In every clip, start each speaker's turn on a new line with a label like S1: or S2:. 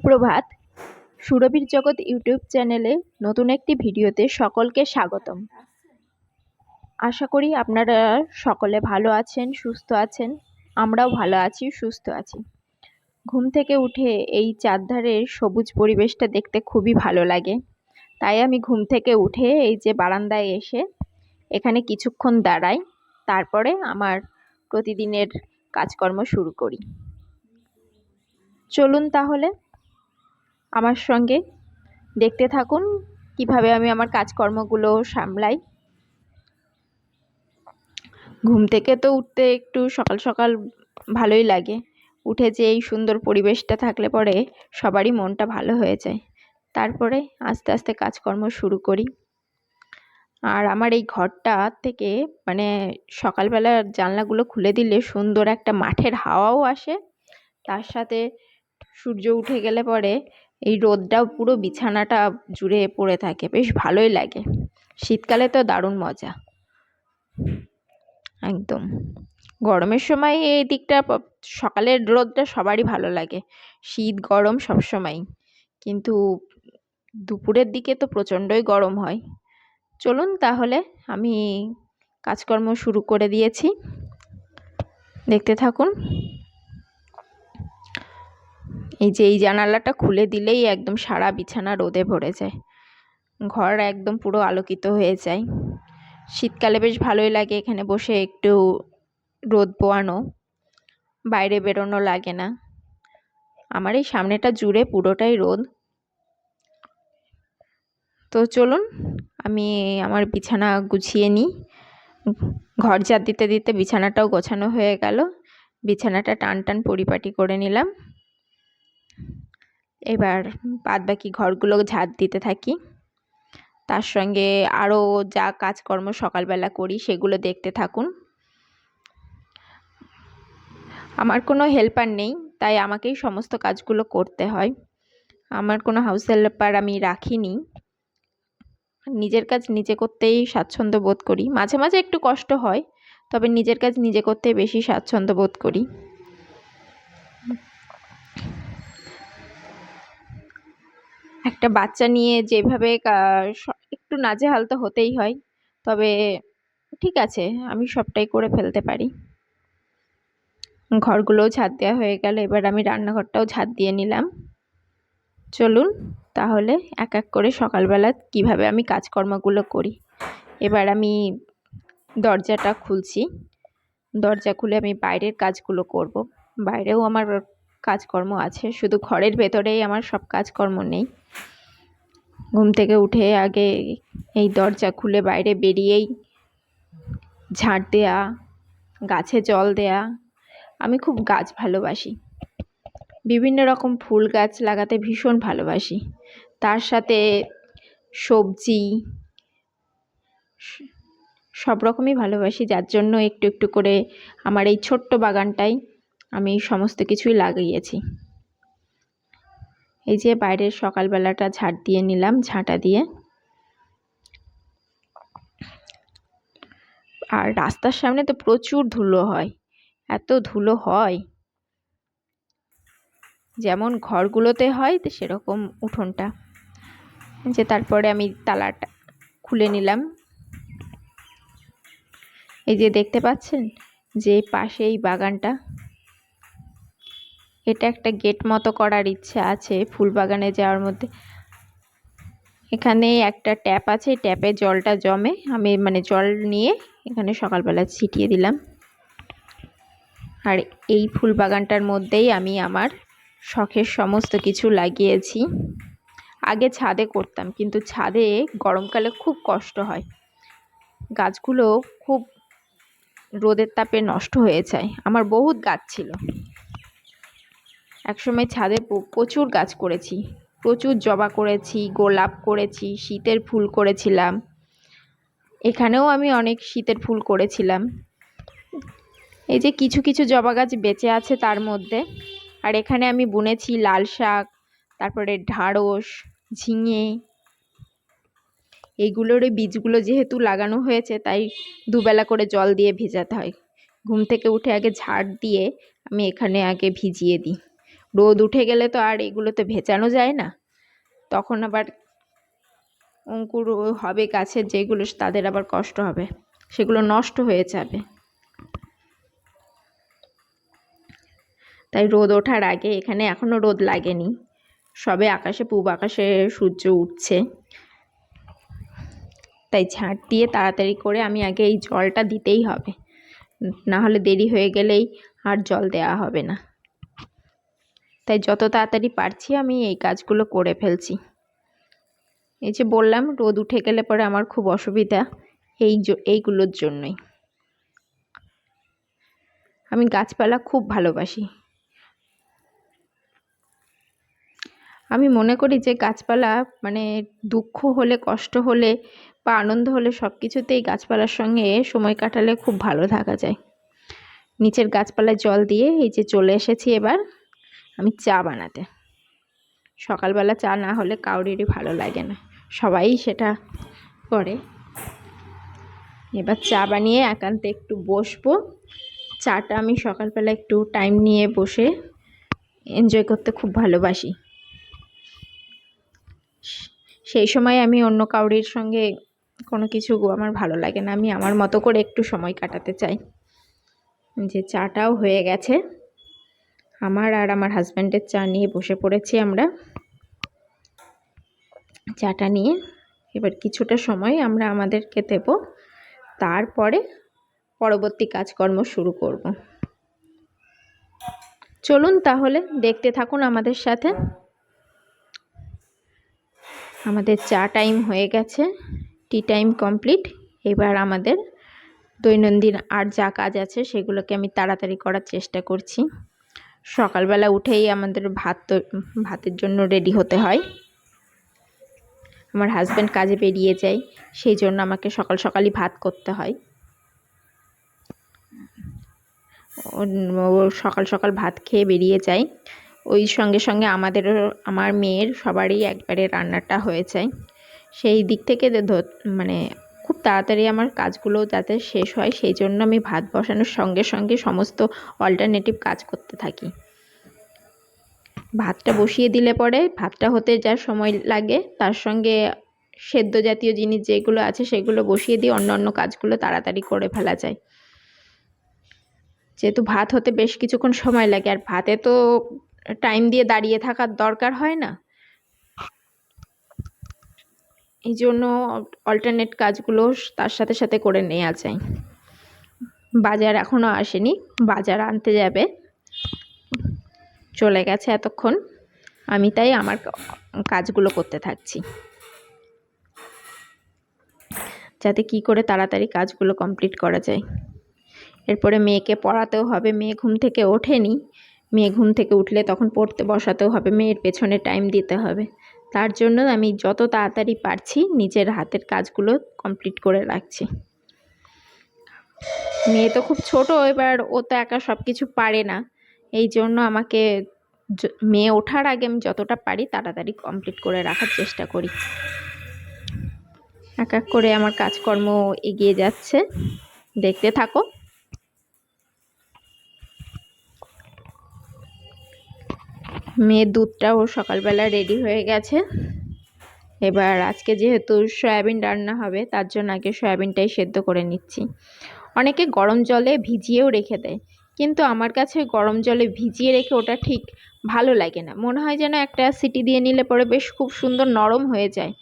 S1: সুপ্রভাত। সুরভির জগৎ ইউটিউব চ্যানেলে নতুন একটি ভিডিওতে সকলকে স্বাগতম। আশা করি আপনারা সকলে ভালো আছেন, সুস্থ আছেন। আমরাও ভালো আছি, সুস্থ আছি। ঘুম থেকে উঠে এই চারধারের সবুজ পরিবেশটা দেখতে খুবই ভালো লাগে। তাই আমি ঘুম থেকে উঠে এই যে বারান্দায় এসে এখানে কিছুক্ষণ দাঁড়াই, তারপরে আমার প্রতিদিনের কাজকর্ম শুরু করি। চলুন তাহলে। আমার সঙ্গে। দেখতে থাকুন কীভাবে আমি আমার কাজকর্মগুলো সামলাই। ঘুম থেকে তো উঠতে একটু সকাল সকাল ভালোই লাগে। উঠে যে এই সুন্দর পরিবেশটা থাকলে পরে সবারই মনটা ভালো হয়ে যায়। তারপরে আস্তে আস্তে কাজকর্ম শুরু করি। আর আমার এই ঘরটা থেকে মানে সকালবেলা জানলাগুলো খুলে দিলে সুন্দর একটা মাঠের হাওয়াও আসে। তার সাথে সূর্য উঠে গেলে পরে এই রোদটাও পুরো বিছানাটা জুড়ে পড়ে থাকে, বেশ ভালোই লাগে। শীতকালে তো দারুণ মজা। একদম। গরমের সময় এই দিকটা সকালের রোদটা সবারই ভালো লাগে। শীত, গরম সব সময়ই কিন্তু দুপুরের দিকে তো প্রচণ্ডই গরম হয়। চলুন তাহলে, আমি কাজকর্ম শুরু করে দিয়েছি। দেখতে থাকুন। এই যে, এই জানালাটা খুলে দিলেই একদম সারা বিছানা রোদে ভরে যায়। ঘর একদম পুরো আলোকিত হয়ে যায়। শীতকালে বেশ ভালোই লাগে এখানে বসে একটু রোদ পোয়ানো। বাইরে বেরোনো লাগে না। আমার এই সামনেটা জুড়ে পুরোটাই রোদ। তো চলুন, আমি আমার বিছানা গুছিয়ে নিই। ঘর ঝাড় দিতে দিতে বিছানাটাও গোছানো হয়ে গেল। বিছানাটা টান টান পরিপাটি করে নিলাম। এবার বাদ বাকি ঘরগুলো ঝাড় দিতে থাকি। তার সঙ্গে আরও যা কাজকর্ম সকালবেলা করি সেগুলো দেখতে থাকুন। আমার কোনো হেল্পার নেই, তাই আমাকেই সমস্ত কাজগুলো করতে হয়। আমার কোনো হাউস হেল্পার আমি রাখিনি। নিজের কাজ নিজে করতেই স্বাচ্ছন্দ্য বোধ করি। মাঝে মাঝে একটু কষ্ট হয়, তবে নিজের কাজ নিজে করতেই বেশি স্বাচ্ছন্দ্য বোধ করি। একটা বাচ্চা নিয়ে যেভাবে একটু নাজেহাল তো হতেই হয়। তবে ঠিক আছে, আমি সবটাই করে ফেলতে পারি। ঘরগুলোও ঝাঁট দেওয়া হয়ে গেল, এবার আমি রান্নাঘরটাও ঝাঁট দিয়ে নিলাম। চলুন তাহলে এক এক করে সকালবেলা কীভাবে আমি কাজকর্মগুলো করি। এবার আমি দরজাটা খুলছি। দরজা খুলে আমি বাইরের কাজগুলো করব। বাইরেও আমার কাজকর্ম আছে। শুধু ঘরের ভেতরেই আমার সব কাজকর্ম নেই। ঘুম থেকে উঠে আগে এই দরজা খুলে বাইরে বেরিয়েই ঝাঁট দেয়া, গাছে জল দেয়া। আমি খুব গাছ ভালোবাসি। বিভিন্ন রকম ফুল গাছ লাগাতে ভীষণ ভালোবাসি। তার সাথে সবজি, সব রকমই ভালোবাসি। যার জন্য একটু একটু করে আমার এই ছোট্ট বাগানটাই আমি সমস্ত কিছুই লাগিয়েছি। এই যে বাইরের সকালবেলাটা ঝাঁট দিয়ে নিলাম, ঝাঁটা দিয়ে। আর রাস্তার সামনে তো প্রচুর ধুলো হয়। এত ধুলো হয়। যেমন ঘরগুলোতে হয়, তো সেরকম উঠোনটা। যে তারপরে আমি তালাটা খুলে নিলাম। এই যে দেখতে পাচ্ছেন? যে পাশে এই বাগানটা। এটা একটা গেট মতো করার ইচ্ছা আছে ফুল বাগানে যাওয়ার মধ্যে। এখানে একটা ট্যাপ আছে ট্যাপে জলটা জমে। আমি মানে জল নিয়ে এখানে সকালবেলা ছিটিয়ে দিলাম। আর এই ফুল বাগানটার মধ্যেই আমি আমার শখের সমস্ত কিছু লাগিয়েছি। আগে ছাদে করতাম, কিন্তু ছাদে গরমকালে খুব কষ্ট হয়। গাছগুলো খুব রোদের তাপে নষ্ট হয়ে যায়। আমার বহুত গাছ ছিল। একসময় ছাদে প্রচুর গাছ করেছি। প্রচুর জবা করেছি, গোলাপ করেছি, শীতের ফুল করেছিলাম। এখানেও আমি অনেক শীতের ফুল করেছিলাম। এই যে কিছু কিছু জবা গাছ বেঁচে আছে তার মধ্যে। আর এখানে আমি বুনেছি লাল শাক, তারপরে ঢাঁড়স, ঝিঙে। এইগুলোর বীজগুলো যেহেতু লাগানো হয়েছে, তাই দুবেলা করে জল দিয়ে ভেজাতে হয়। ঘুম থেকে উঠে আগে ঝাড় দিয়ে আমি এখানে আগে ভিজিয়ে দিই। রোদ উঠে গেলে তো আর এগুলোতে ভেজানো যায় না। তখন আবার অঙ্কুর হবে গাছের যেগুলো, তাদের আবার কষ্ট হবে, সেগুলো নষ্ট হয়ে যাবে। তাই রোদ ওঠার আগে এখানে এখনও রোদ লাগেনি। সবে আকাশে, পূব আকাশে সূর্য উঠছে। তাই ঝাঁট দিয়ে তাড়াতাড়ি করে আমি আগে এই জলটা দিতেই হবে। না হলে দেরি হয়ে গেলেই আর জল দেওয়া হবে না। তাই যত তাড়াতাড়ি পারছি আমি এই কাজগুলো করে ফেলছি। এই যে বললাম, রোদ উঠে গেলে পরে আমার খুব অসুবিধা এই এইগুলোর জন্যই। আমি গাছপালা খুব ভালোবাসি। আমি মনে করি যে গাছপালা মানে দুঃখ হলে, কষ্ট হলে বা আনন্দ হলে সব কিছুতেই গাছপালার সঙ্গে সময় কাটালে খুব ভালো থাকা যায়। নিচের গাছপালায় জল দিয়ে এই যে চলে এসেছি এবার। আমি চা বানাতে। সকালবেলা চা না হলে কাউরিরই ভালো লাগে না। সবাই সেটা করে। এবার চা বানিয়ে একান্তে একটু বসবো। চাটা আমি সকালবেলা একটু টাইম নিয়ে বসে এনজয় করতে খুব ভালোবাসি। সেই সময় আমি অন্য কাউরির সঙ্গে কোনো কিছু আমার ভালো লাগে না। আমি আমার মতো করে একটু সময় কাটাতে চাই। যে চাটাও হয়ে গেছে। আমার আর আমার হাজব্যান্ডের চা নিয়ে বসে পড়েছি আমরা। চাটা নিয়ে। এবার কিছুটা সময় আমরা আমাদেরকে দেব। তারপরে পরবর্তী কাজকর্ম শুরু করব। চলুন তাহলে দেখতে থাকুন আমাদের সাথে। আমাদের চা টাইম হয়ে গেছে, টি টাইম কমপ্লিট। এবার আমাদের দৈনন্দিন আর যা কাজ আছে সেগুলোকে আমি তাড়াতাড়ি করার চেষ্টা করছি। সকালবেলা উঠেই আমাদের ভাত ভাতের জন্য রেডি হতে হয়। আমার হাজব্যান্ড কাজে বেরিয়ে যায়, সেই জন্য আমাকে সকাল সকালই ভাত করতে হয়। ও সকাল সকাল ভাত খেয়ে বেরিয়ে যায়। ওই সঙ্গে সঙ্গে আমাদেরও আমার মেয়ের সবারই একবারে রান্নাটা হয়ে যায়। সেই দিক থেকে মানে খুব তাড়াতাড়ি আমার কাজগুলো যাতে শেষ হয়, সেই জন্য আমি ভাত বসানোর সঙ্গে সঙ্গে সমস্ত অল্টারনেটিভ কাজ করতে থাকি। ভাতটা বসিয়ে দিলে পরে ভাতটা হতে যা সময় লাগে, তার সঙ্গে সেদ্ধ জাতীয় জিনিস যেগুলো আছে সেগুলো বসিয়ে দিয়ে অন্য অন্য কাজগুলো তাড়াতাড়ি করে ফেলা যায়। যেহেতু ভাত হতে বেশ কিছুক্ষণ সময় লাগে, আর ভাতে তো টাইম দিয়ে দাঁড়িয়ে থাকার দরকার হয় না। এই জন্য অল্টারনেট কাজগুলো তার সাথে সাথে করে নেওয়া যায়। বাজার এখনও আসেনি, বাজার আনতে যাবে। চলে গেছে এতক্ষণ, আমি তাই আমার কাজগুলো করতে থাকছি। যাতে কি করে তাড়াতাড়ি কাজগুলো কমপ্লিট করা যায়। এরপরে মেয়েকে পড়াতেও হবে, মেয়ে ঘুম থেকে ওঠেনি। মেয়ে ঘুম থেকে উঠলে তখন পড়তে বসাতেও হবে, মেয়ের পেছনে টাইম দিতে হবে। তার জন্য আমি যত তাড়াতাড়ি পারছি নিজের হাতের কাজগুলো কমপ্লিট করে রাখছি। মেয়ে তো খুব ছোট, এবার ও তো একা সব কিছু পারে না। এই জন্য আমাকে মেয়ে ওঠার আগে আমি যতটা পারি তাড়াতাড়ি কমপ্লিট করে রাখার চেষ্টা করি। এক এক করে আমার কাজকর্ম এগিয়ে যাচ্ছে। দেখতে থাকো। মেয়ের দুধটাও সকালবেলা রেডি হয়ে গেছে। এবার আজকে যেহেতু সয়াবিন রান্না হবে, তার জন্য আগে সয়াবিনটাই সেদ্ধ করে নিচ্ছি। অনেকে গরম জলে ভিজিয়েও রেখে দেয়, কিন্তু আমার কাছে গরম জলে ভিজিয়ে রেখে ওটা ঠিক ভালো লাগে না। মনে হয় যেন একটা সিটি দিয়ে নিলে পরে বেশ খুব সুন্দর নরম হয়ে যায়।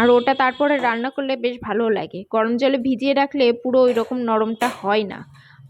S1: আর ওটা তারপরে রান্না করলে বেশ ভালো লাগে। গরম জলে ভিজিয়ে রাখলে পুরো ওই রকম নরমটা হয় না।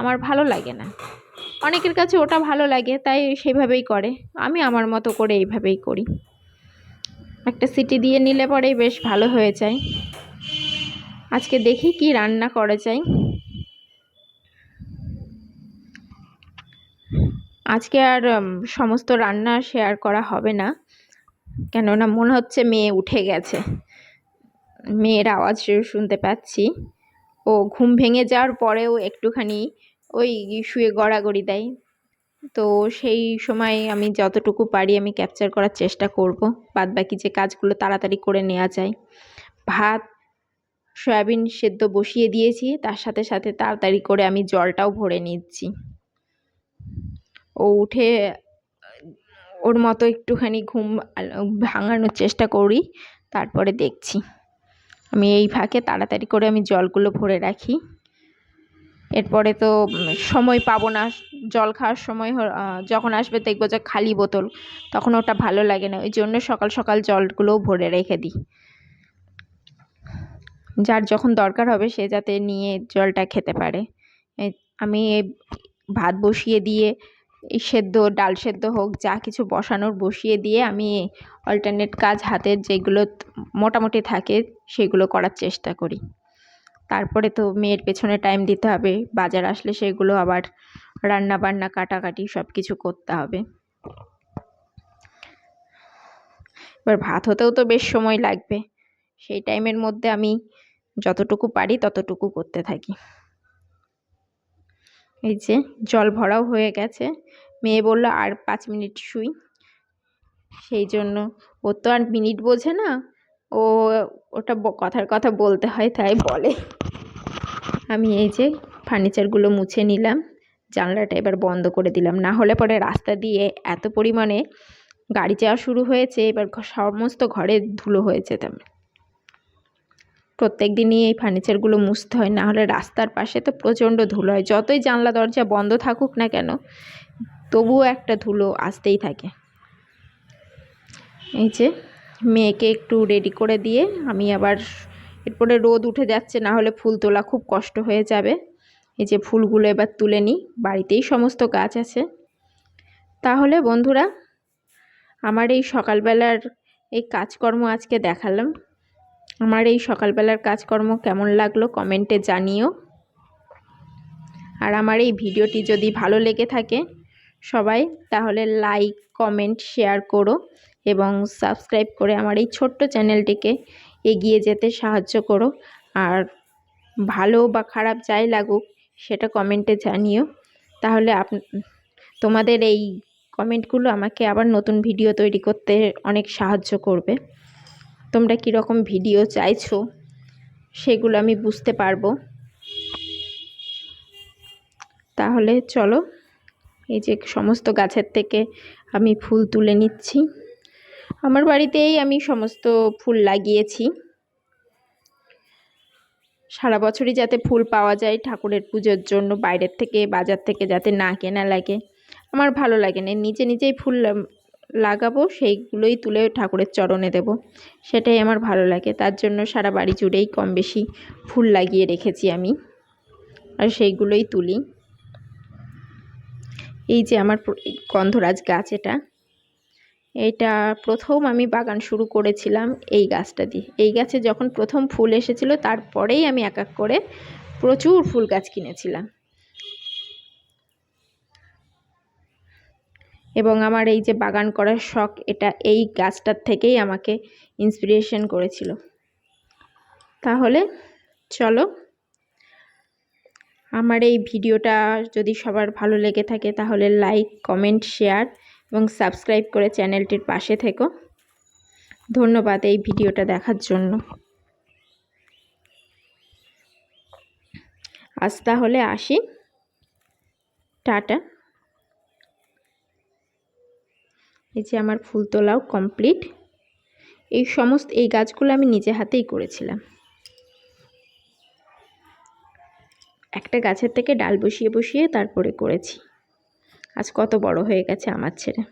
S1: আমার ভালো লাগে না। অনেকের কাছে ওটা ভালো লাগে, তাই সেভাবেই করে। আমি আমার মতো করে এইভাবেই করি। একটা সিটি দিয়ে নিলে পরেই বেশ ভালো হয়ে যায়। আজকে দেখি কি রান্না করা যায়। আজকে আর সমস্ত রান্না শেয়ার করা হবে না। কেননা মনে হচ্ছে মেয়ে উঠে গেছে। মেয়ের আওয়াজ শুনতে পাচ্ছি। ও ঘুম ভেঙে যাওয়ার পরেও একটুখানি ওই শুয়ে গড়াগড়ি দেয়। তো সেই সময় আমি যতটুকু পারি আমি ক্যাপচার করার চেষ্টা করব। বাদ বাকি যে কাজগুলো তাড়াতাড়ি করে নেওয়া যায়। ভাত, সয়াবিন সেদ্ধ বসিয়ে দিয়েছি। তার সাথে সাথে তাড়াতাড়ি করে আমি জলটাও ভরে নিচ্ছি। ও উঠে, ওর মতো একটুখানি ঘুম ভাঙানোর চেষ্টা করি। তারপরে দেখছি। আমি এই ফাঁকে তাড়াতাড়ি করে আমি জলগুলো ভরে রাখি। এরপরে তো সময় পাবো না, জল খাওয়ার সময় যখন আসবে দেখব যে খালি বোতল, তখন ওটা ভালো লাগে না ওই জন্য সকাল সকাল জলগুলোও ভরে রেখে দিই। যার যখন দরকার হবে সে যাতে নিয়ে জলটা খেতে পারে। আমি ভাত বসিয়ে দিয়ে সেদ্ধ, ডাল সেদ্ধ হোক, যা কিছু বসানোর বসিয়ে দিয়ে আমি অল্টারনেট কাজ হাতের যেগুলো মোটামুটি থাকে, সেগুলো করার চেষ্টা করি। তারপরে তো মেয়ের পেছনে টাইম দিতে হবে। বাজার আসলে সেগুলো আবার রান্না বান্না কাটাকাটি সব কিছু করতে হবে। এবার ভাত হতেও তো বেশ সময় লাগবে। সেই টাইমের মধ্যে আমি যতটুকু পারি ততটুকু করতে থাকি। এই যে জল ভরাও হয়ে গেছে। মেয়ে বলল, আর পাঁচ মিনিট শুই। সেই জন্য ও তো আর মিনিট বোঝে না। ও ওটা কথার কথা বলতে হয়, তাই বলে। আমি এই যে ফার্নিচারগুলো মুছে নিলাম, জানলাটা এবার বন্ধ করে দিলাম। না হলে পরে রাস্তা দিয়ে এত পরিমাণে গাড়ি যাওয়া শুরু হয়েছে, এবার সমস্ত ঘরে ধুলো হয়েছে তেমন। প্রত্যেক দিনই এই ফার্নিচারগুলো মুছতে হয়, না হলে রাস্তার পাশে তো প্রচণ্ড ধুলো হয়। যতই জানলা, দরজা বন্ধ থাকুক না কেন, তবুও একটা ধুলো আসতেই থাকে। এই যে মেয়েকে একটু রেডি করে দিয়ে আমি আবার এরপরে রোদ উঠে যাচ্ছে, না হলে ফুল তোলা খুব কষ্ট হয়ে যাবে। এই যে ফুলগুলো এবার তুলে নিই, বাড়িতেই সমস্ত গাছ আছে। তাহলে বন্ধুরা, আমার এই সকালবেলার এই কাজকর্ম আজকে দেখালাম। আমার এই সকালবেলার কাজকর্ম কেমন লাগল কমেন্টে জানিও। আর আমার এই ভিডিওটি যদি ভালো লেগে থাকে সবাই তাহলে লাইক কমেন্ট শেয়ার করো এবং সাবস্ক্রাইব করে আমার এই ছোট্ট চ্যানেলটিকে এগিয়ে যেতে সাহায্য করো। আর ভালো বা খারাপ যাই লাগুক, সেটা কমেন্টে জানিও। তাহলে আপ, তোমাদের এই কমেন্টগুলো আমাকে আবার নতুন ভিডিও তৈরি করতে অনেক সাহায্য করবে। তোমরা কীরকম ভিডিও চাইছো, সেগুলো আমি বুঝতে পারব। তাহলে চলো এই যে সমস্ত গাছের থেকে আমি ফুল তুলে নিচ্ছি। আমার বাড়িতেই আমি সমস্ত ফুল লাগিয়েছি। সারা বছরই যাতে ফুল পাওয়া যায় ঠাকুরের পুজোর জন্য, বাইরের থেকে, বাজার থেকে যাতে না কেনা লাগে। আমার ভালো লাগে না, নিজে নিজেই ফুল লাগাবো, সেইগুলোই তুলে ঠাকুরের চরণে দেব। সেটাই আমার ভালো লাগে, তার জন্য সারা বাড়ি জুড়েই কম বেশি ফুল লাগিয়ে রেখেছি আমি। আর সেইগুলোই তুলি। এই যে আমার গন্ধরাজ গাছ এটা এটা প্রথম আমি বাগান শুরু করেছিলাম এই গাছটা দিয়ে। এই গাছে যখন প্রথম ফুল এসেছিল, তারপরেই আমি এক এক করে প্রচুর ফুল গাছ কিনেছিলাম। এবং আমার এই যে বাগান করার শখ, এটা এই গাছটার থেকেই আমাকে ইন্সপিরেশন করেছিল। তাহলে চলো আমার এই ভিডিওটা যদি সবার ভালো লেগে থাকে তাহলে লাইক, কমেন্ট, শেয়ার এবং সাবস্ক্রাইব করে চ্যানেলটির পাশে থেকো। ধন্যবাদ এই ভিডিওটা দেখার জন্য। আজ তাহলে আসি। টাটা। এই যে আমার ফুল তোলাও কমপ্লিট। এই সমস্ত, এই গাছগুলো আমি নিজে হাতেই করেছিলাম। একটা গাছের থেকে ডাল বসিয়ে বসিয়ে তারপরে করেছি। আজ কত বড় হয়ে গেছে আমার ছেলে।